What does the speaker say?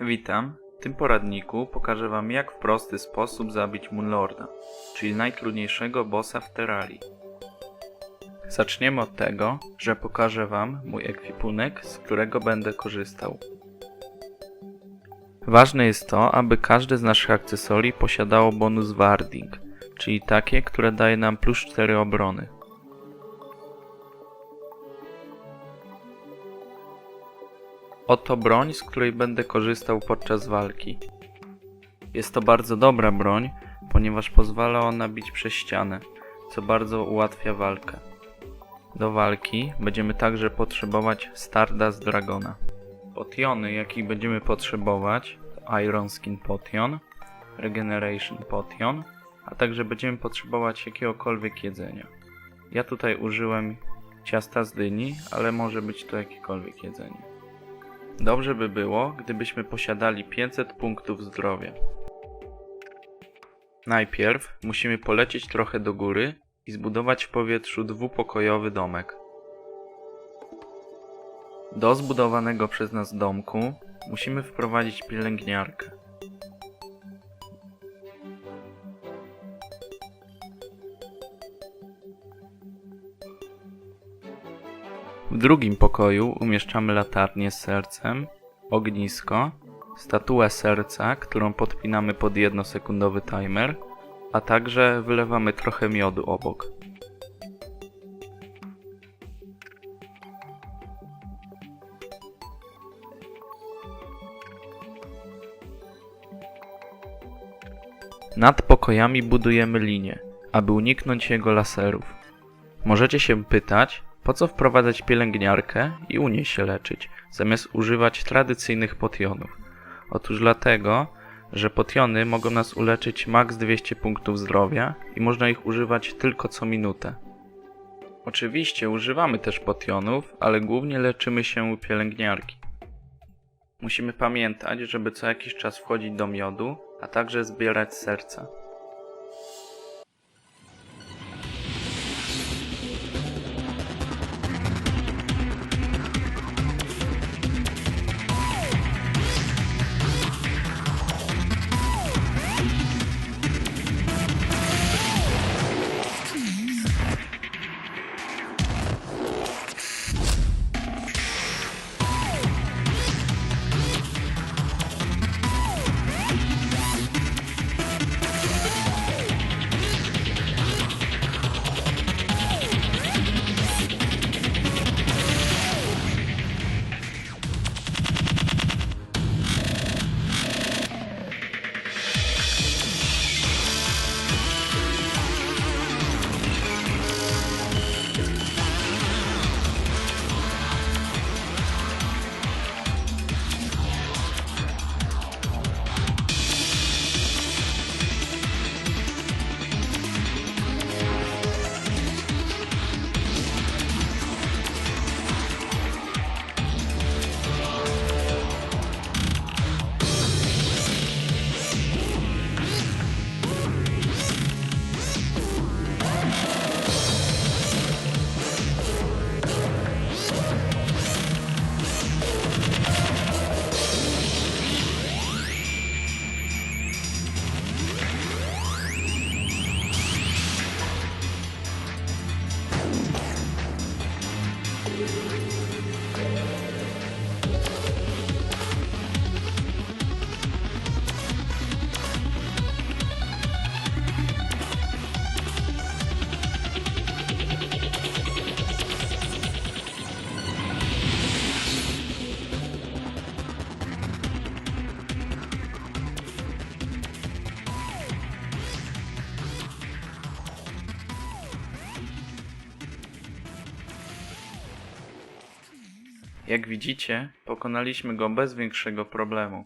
Witam. W tym poradniku pokażę Wam jak w prosty sposób zabić Moonlorda, czyli najtrudniejszego bossa w Terrarii. Zaczniemy od tego, że pokażę Wam mój ekwipunek, z którego będę korzystał. Ważne jest to, aby każde z naszych akcesorii posiadało bonus Warding, czyli takie, które daje nam plus 4 obrony. Oto broń, z której będę korzystał podczas walki. Jest to bardzo dobra broń, ponieważ pozwala ona bić przez ścianę, co bardzo ułatwia walkę. Do walki będziemy także potrzebować Stardust Dragona. Potiony, jakich będziemy potrzebować, to Iron Skin Potion, Regeneration Potion, a także będziemy potrzebować jakiegokolwiek jedzenia. Ja tutaj użyłem ciasta z dyni, ale może być to jakiekolwiek jedzenie. Dobrze by było, gdybyśmy posiadali 500 punktów zdrowia. Najpierw musimy polecieć trochę do góry i zbudować w powietrzu dwupokojowy domek. Do zbudowanego przez nas domku musimy wprowadzić pielęgniarkę. W drugim pokoju umieszczamy latarnię z sercem, ognisko, statuę serca, którą podpinamy pod jednosekundowy timer, a także wylewamy trochę miodu obok. Nad pokojami budujemy linię, aby uniknąć jego laserów. Możecie się pytać, po co wprowadzać pielęgniarkę i u niej się leczyć, zamiast używać tradycyjnych potionów? Otóż dlatego, że potiony mogą nas uleczyć max 200 punktów zdrowia i można ich używać tylko co minutę. Oczywiście używamy też potionów, ale głównie leczymy się u pielęgniarki. Musimy pamiętać, żeby co jakiś czas wchodzić do miodu, a także zbierać serca. Jak widzicie, pokonaliśmy go bez większego problemu.